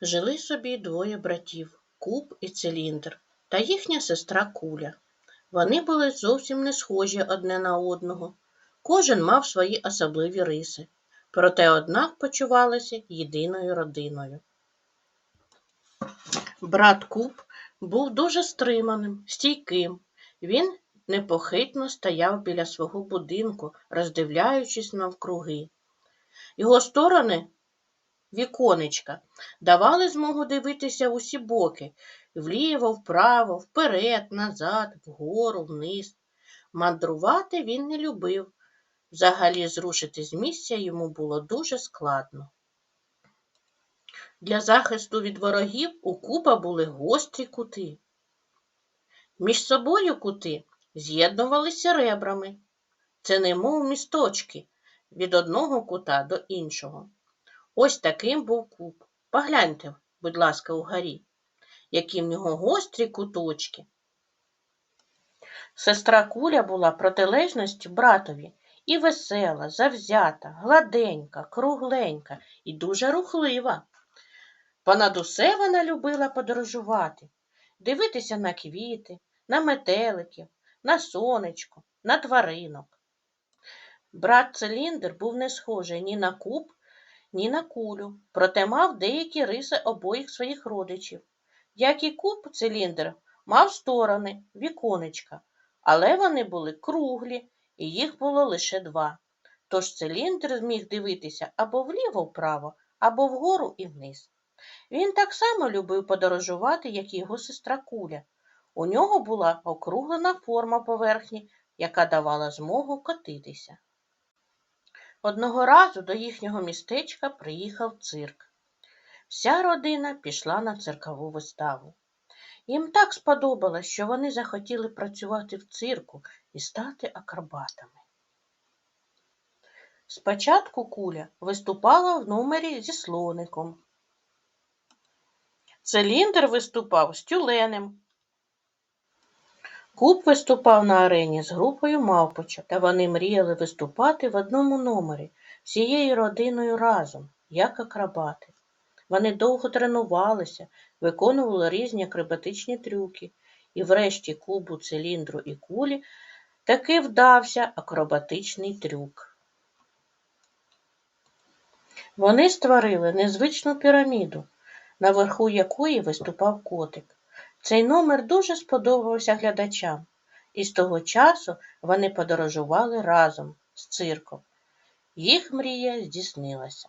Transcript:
Жили собі двоє братів Куб і Циліндр та їхня сестра Куля. Вони були зовсім не схожі одне на одного. Кожен мав свої особливі риси, проте однак почувалися єдиною родиною. Брат Куб був дуже стриманим, стійким. Він непохитно стояв біля свого будинку, роздивляючись навкруги. Його сторони віконечка давали змогу дивитися в усі боки вліво, вправо, вперед, назад, вгору, вниз. Мандрувати він не любив. Взагалі зрушити з місця йому було дуже складно. Для захисту від ворогів у куба були гострі кути. Між собою кути з'єднувалися ребрами. Це немов місточки від одного кута до іншого. Ось таким був куб. Погляньте, будь ласка, угорі, які в нього гострі куточки. Сестра Куля була протилежністю братові і весела, завзята, гладенька, кругленька і дуже рухлива. Понад усе вона любила подорожувати, дивитися на квіти, на метеликів, на сонечко, на тваринок. Брат Циліндр був не схожий ні на куб, ні на кулю, проте мав деякі риси обоїх своїх родичів. Як і куб циліндр мав сторони, віконечка, але вони були круглі, і їх було лише два. Тож циліндр зміг дивитися або вліво-вправо, або вгору і вниз. Він так само любив подорожувати, як і його сестра Куля. У нього була округлена форма поверхні, яка давала змогу котитися. Одного разу до їхнього містечка приїхав цирк. Вся родина пішла на циркову виставу. Їм так сподобалось, що вони захотіли працювати в цирку і стати акробатами. Спочатку куля виступала в номері зі слоником. Циліндр виступав з тюленем. Куб виступав на арені з групою мавпочок, та вони мріяли виступати в одному номері всією родиною разом, як акробати. Вони довго тренувалися, виконували різні акробатичні трюки, і врешті кубу, циліндру і кулі таки вдався акробатичний трюк. Вони створили незвичну піраміду, наверху якої виступав котик. Цей номер дуже сподобався глядачам, і з того часу вони подорожували разом з цирком. Їх мрія здійснилася.